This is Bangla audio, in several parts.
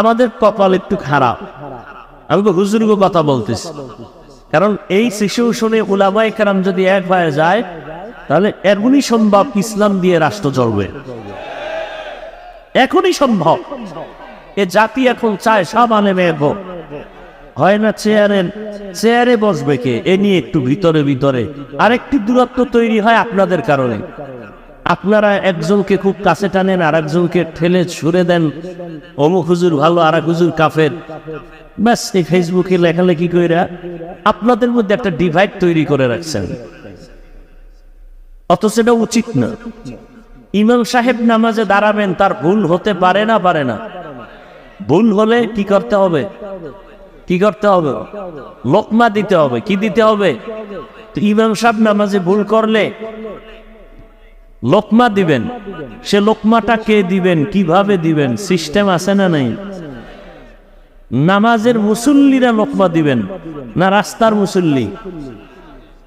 আমাদের কপাল একটু খারাপ। আমি তো হুজুরগো কথা বলতেছি। কারণ এই শিশু শুনে উলামাই কারাম যদি এক হয়ে যায়, তাহলে এখনই সম্ভব ইসলাম দিয়ে রাষ্ট্র চলবে। এখনই সম্ভব। এ জাতি এখন চায় সব আলেমে হোক হয় না চেয়ারে চেয়ারে বসবে কে? এ নিয়ে একটু ভিতরে ভিতরে। আরেকটি দূরত্ব তৈরি হয় আপনাদের কারণে। আপনারা একজনকে খুব কাছে টানেন আর একজনকে ঠেলে ছুড়ে দেন। অমুক হুজুর ভালো আর এক হুজুর কাফের। ব্যাস, এই ফেসবুকে লেখালেখি কইরা আপনাদের মধ্যে একটা ডিভাইড তৈরি করে রাখছেন। অথচ এটা উচিত না। ইমাম সাহেব নামাজে দাঁড়াবেন, তার ভুল হতে পারে না পারে না। ভুল হলে কি করতে হবে? কি করতে হবে? লোকমা দিতে হবে, কি দিতে হবে? ইমাম সাহেব নামাজে ভুল করলে লোকমা দিবেন। সে লোকমাটা কে দিবেন? কীভাবে দিবেন? সিস্টেম আছে না নাই? নামাজের মুসল্লিরা লোকমা দিবেন না রাস্তার মুসল্লি?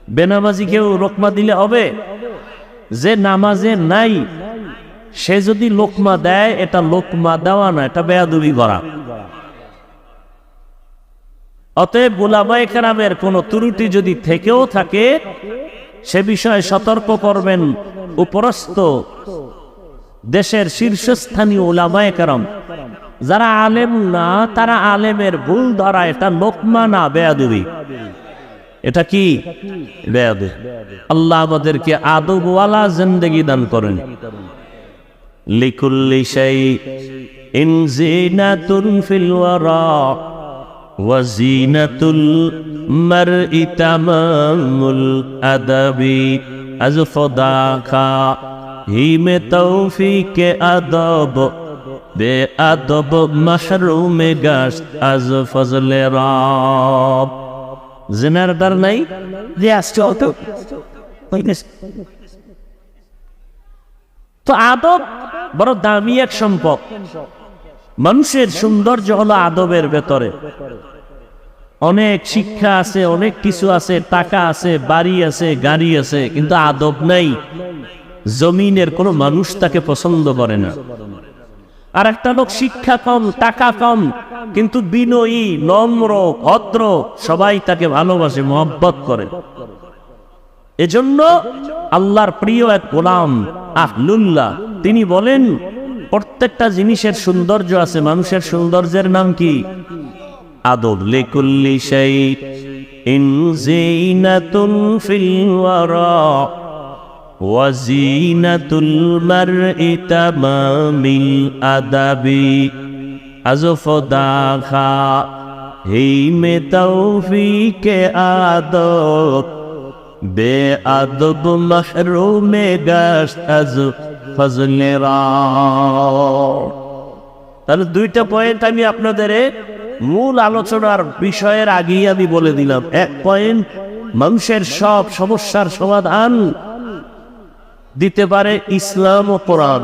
বেনামাজি কেউ লোকমা দিলে হবে? যে নামাজে নাই, সে যদি লোকমা দেয়, এটা লোকমা দেওয়া না, এটা বেয়াদুবি করা। অতএব গোলামায় কেরামের কোন ত্রুটি যদি থেকেও থাকে, সে বিষয়ে সতর্ক করবেন। উপরস্থ দেশের শীর্ষস্থানীয় ওলামায় কারম, যারা আলেম না, তারা আলেমের ভুল ধরা এটা লোকমা না, বেয়াদুবি। এটা কি? বেয়াদু আল্লাহ আমাদেরকে আদবওয়ালা জিন্দগি দান করেন। লিকুল্লি শাই ইনজিনাতুন ফিল ওয়ারা ওয়াজিনাতুল মারই তামামুল আদাবি। از خدا کا ہی میں توفیق ادب بے ادب محروم گشت از فضل راب زمر در نہیں ریاض چوتو তো আদব বড় দামি এক সম্পদ মানুষের সৌন্দর্য হলো আদবের ভেতরে অনেক শিক্ষা আছে, অনেক কিছু আছে, টাকা আছে, বাড়ি আছে, গাড়ি আছে, কিন্তু আদব নাই। জমিনের কোনো মানুষ তাকে পছন্দ করে না। আর একটা লোক, শিক্ষা কম, টাকা কম, কিন্তু বিনয়ী, নম্র, ভদ্র, সবাই তাকে ভালোবাসে, মহব্বত করে। এজন্য আল্লাহর প্রিয় এক গোলাম, আহলুল্লাহ, তিনি বলেন, প্রত্যেকটা জিনিসের সৌন্দর্য আছে, মানুষের সৌন্দর্যের নাম কি? আদব লিকুল্লি শাই ইন জিনাতুন ফিল ওয়ারা ওয়াজিনাতুল মারই তামামিল আদাবি আজফদা খা হি মে তৌফিকে আদব বে আদব মাহরুমে গাশ আজ ফজলে তাহলে দুইটা পয়েন্ট আমি আপনাদের মূল আলোচনার বিষয়ের আগেই আমি বলে দিলাম, এক পয়েন্ট মানুষের সব সমস্যার সমাধান দিতে পারে ইসলাম ও কোরআন।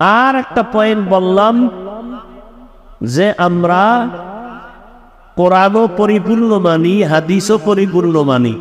আর একটা পয়েন্ট বললাম যে আমরা কোরআনও পরিপূর্ণ মানি হাদিসও পরিপূর্ণ মানি